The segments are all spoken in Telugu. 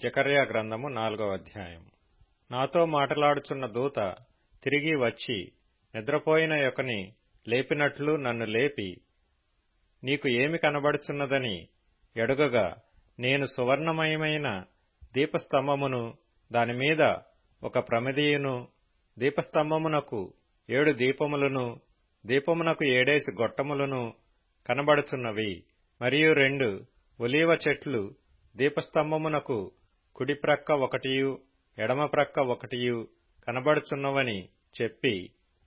జకర్యా గ్రంథము నాలుగవ అధ్యాయం. నాతో మాటలాడుచున్న దూత తిరిగి వచ్చి నిద్రపోయిన యొకని లేపినట్లు నన్ను లేపి నీకు ఏమి కనబడుచున్నదని ఎడుగగా నేను సువర్ణమయమైన దీపస్తంభమును దానిమీద ఒక ప్రమిదీయును దీపస్తంభమునకు ఏడు దీపములను దీపమునకు ఏడేసి గొట్టములను కనబడుచున్నవి మరియు రెండు ఒలీవ చెట్లు దీపస్తంభమునకు కుడి ప్రక్క ఒకటియు ఎడమ ప్రక్క ఒకటియు కనబడుచున్నవని చెప్పి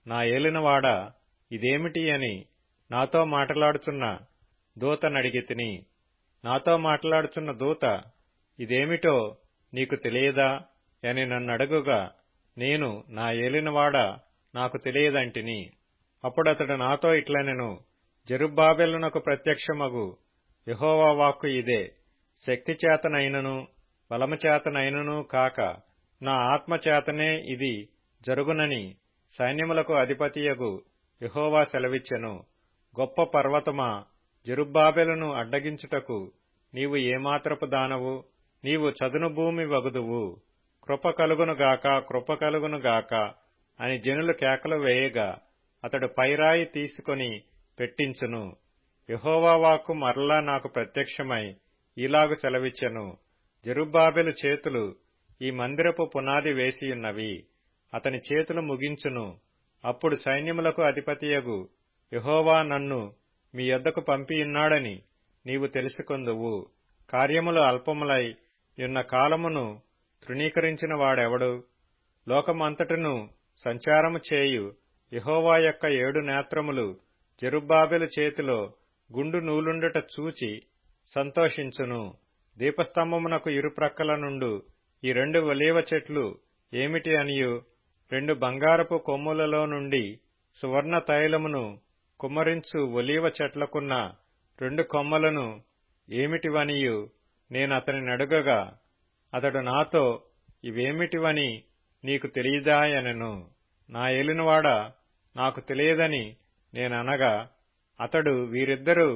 నా ఏలినవాడ ఇదేమిటి అని నాతో మాట్లాడుచున్న దూతనడిగితిని నాతో మాట్లాడుచున్న దూత ఇదేమిటో నీకు తెలియదా అని నన్నడుగుగా నేను నా ఏలినవాడ నాకు తెలియదంటిని. అప్పుడతడు నాతో ఇట్లనెను జరుబ్బాబెలునకు ప్రత్యక్షమగు యహోవా వాక్కు ఇదే శక్తి చేతనైనను బలమచేతనైనను కాక నా ఆత్మచేతనే ఇది జరుగునని సైన్యములకు అధిపతియగు యహోవా సెలవిచ్చెను. గొప్ప పర్వతమా జరుబ్బాబెలను అడ్డగించుటకు నీవు ఏమాత్రపు దానవు? నీవు చదును భూమి వగుదువు. కృప కలుగునుగాక కృప కలుగునుగాక అని జనులు కేకలు వేయగా అతడు పైరాయి తీసుకొని పెట్టించును. యహోవా వాక్కు మరలా నాకు ప్రత్యక్షమై ఇలాగు సెలవిచ్చెను. జరుబ్బాబెలు చేతులు ఈ మందిరపు పునాది వేసియున్నవి. అతని చేతులు ముగించును. అప్పుడు సైన్యములకు అధిపతియగు యహోవా నన్ను మీ యొద్దకు పంపియున్నాడని నీవు తెలుసుకొందువు. కార్యములు అల్పములై యున్న కాలమును తృణీకరించిన వాడెవడు? లోకమంతటను సంచారము చేయు యహోవా యొక్క ఏడు నేత్రములు జరుబ్బాబెలు చేతిలో గుండు నూలుండుట చూచి సంతోషించును. దీపస్తంభమునకు ఇరుప్రక్కల నుండు ఈ రెండు ఒలీవ చెట్లు ఏమిటి అనియు? రెండు బంగారపు కొమ్ములలో నుండి సువర్ణ తైలమును కుమరించు ఒలీవ చెట్లకున్న రెండు కొమ్మలను ఏమిటివనియు నేనతని నడుగగా అతడు నాతో ఇవేమిటివని నీకు తెలియదాయనను? నా ఏలినవాడ నాకు తెలియదని నేననగా అతడు వీరిద్దరూ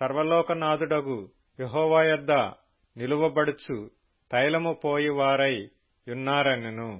సర్వలోకనాథుడగు యహోవా యొద్ద నిలువబడుచు తైలము పోయివారై యున్నారనెను